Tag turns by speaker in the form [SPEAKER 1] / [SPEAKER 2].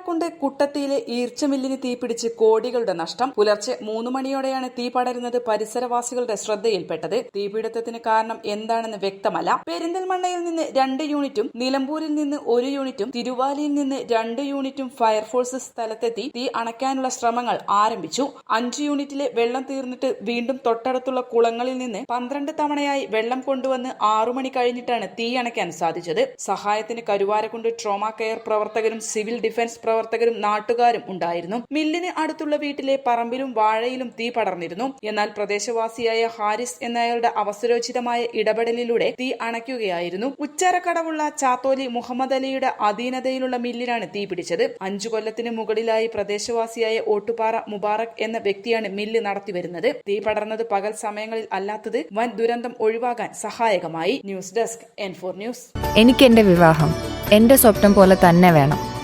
[SPEAKER 1] Karuvarakundu കുട്ടത്തിയിലെ ഈർച്ചമില്ലിന് തീപിടിച്ച് കോടികളുടെ നഷ്ടം. പുലർച്ചെ മൂന്ന് മണിയോടെയാണ് തീ പടരുന്നത് പരിസരവാസികളുടെ ശ്രദ്ധയിൽപ്പെട്ടത്. തീപിടുത്തത്തിന് കാരണം എന്താണെന്ന് വ്യക്തമല്ല. പെരിന്തൽമണ്ണയിൽ നിന്ന് രണ്ട് യൂണിറ്റും നിലമ്പൂരിൽ നിന്ന് ഒരു യൂണിറ്റും തിരുവാലിയിൽ നിന്ന് രണ്ട് യൂണിറ്റും ഫയർഫോഴ്സ് സ്ഥലത്തെത്തി തീ അണയ്ക്കാനുള്ള ശ്രമങ്ങൾ ആരംഭിച്ചു. അഞ്ച് യൂണിറ്റിലെ വെള്ളം തീർന്നിട്ട് വീണ്ടും തൊട്ടടുത്തുള്ള കുളങ്ങളിൽ നിന്ന് പന്ത്രണ്ട് തവണയായി വെള്ളം കൊണ്ടുവന്ന് ആറു മണി കഴിഞ്ഞിട്ടാണ് തീ അണയ്ക്കാൻ സാധിച്ചത്. സഹായത്തിന് കരുവാരക്കുണ്ട് ട്രോമ കെയർ പ്രവർത്തകരും സിവിൽ ഡിഫൻസ് പ്രവർത്തകരും നാട്ടുകാരും ഉണ്ടായിരുന്നു. മില്ലിന് അടുത്തുള്ള വീട്ടിലെ പറമ്പിലും വാഴയിലും തീ പടർന്നിരുന്നു. എന്നാൽ പ്രദേശവാസിയായ ഹാരിസ് എന്നയാളുടെ അവസരോചിതമായ ഇടപെടലിലൂടെ തീ അണയ്ക്കുകയായിരുന്നു. ഉച്ചരക്കടവുള്ള ചാത്തോലി മുഹമ്മദ് അലിയുടെ അധീനതയിലുള്ള മില്ലിനാണ് തീ പിടിച്ചത്. അഞ്ചു കൊല്ലത്തിന് മുകളിലായി പ്രദേശവാസിയായ ഓട്ടുപാറ മുബാറക് എന്ന വ്യക്തിയാണ് മില്ല് നടത്തിവരുന്നത് തീ പടർന്നത് പകൽ സമയങ്ങളിൽ അല്ലാത്തത് വൻ ദുരന്തം ഒഴിവാകാൻ സഹായകമായി. News desk N four news
[SPEAKER 2] എനിക്ക് എന്റെ വിവാഹം. എന്റെ സ്വപ്നം പോലെ തന്നെ വേണം.